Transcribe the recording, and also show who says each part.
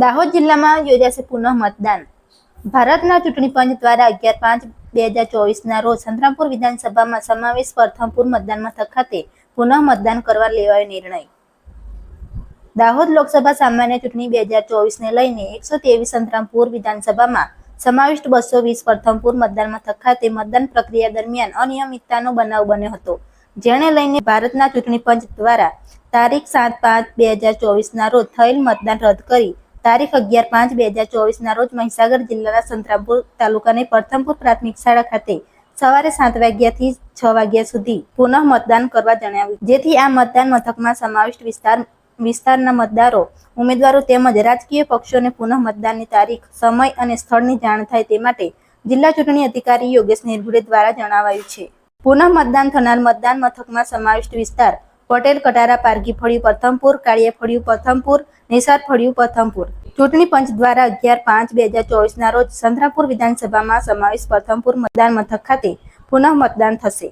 Speaker 1: દાહોદ જિલ્લામાં યોજાશે પુનઃ મતદાન. ભારતના ચૂંટણી પંચ દ્વારા અગિયાર પાંચ બે હજાર ચોવીસના રોજ સંતરામપુર વિધાનસભામાં સમાવેશ પ્રથમપુર મતદાન મથક ખાતે પુનઃ મતદાન કરવા લેવાયો નિર્ણય. દાહોદ લોકસભા સામાન્ય ચૂંટણી બે હજાર ચોવીસને લઈને એકસો ત્રેવીસ સંતરામપુર વિધાનસભામાં સમાવિષ્ટ બસો વીસ પ્રથમપુર મતદાન મથક ખાતે મતદાન પ્રક્રિયા દરમિયાન અનિયમિતતાનો બનાવ બન્યો હતો. જેને લઈને ભારતના ચૂંટણી પંચ દ્વારા તારીખ સાત પાંચ બે હજાર ચોવીસના રોજ થયેલ મતદાન રદ કરી તારીખ અગિયાર પાંચ બે હજાર ચોવીસના રોજ મહીસાગર જિલ્લાના સંતરામપુર તાલુકાની પ્રથમપુર પ્રાથમિક શાળા ખાતે સવારે સાત વાગ્યાથી છ વાગ્યા સુધી પુનઃ મતદાન કરવા જણાવ્યું. જેથી આ મતદાન મથકમાં સમાવિષ્ટ વિસ્તાર, વિસ્તારના મતદારો, ઉમેદવારો તેમજ રાજકીય પક્ષોને પુનઃ મતદાનની તારીખ, સમય અને સ્થળની જાણ થાય તે માટે જિલ્લા ચૂંટણી અધિકારી યોગેશ નિર્ભુડે દ્વારા જણાવાયું છે. પુનઃ મતદાન થનાર મતદાન મથકમાં સમાવિષ્ટ વિસ્તાર પટેલ કટારા પારગી ફળિયું પ્રથમપુર, કાળિયા ફળિયું પ્રથમપુર, નિસાર ફળિયું પ્રથમપુર. ચૂંટણી પંચ દ્વારા અગિયાર પાંચ બે હજાર ચોવીસના રોજ સંતરાપુર વિધાનસભામાં સમાવેશ પ્રથમપુર મતદાન મથક ખાતે પુનઃ મતદાન થશે.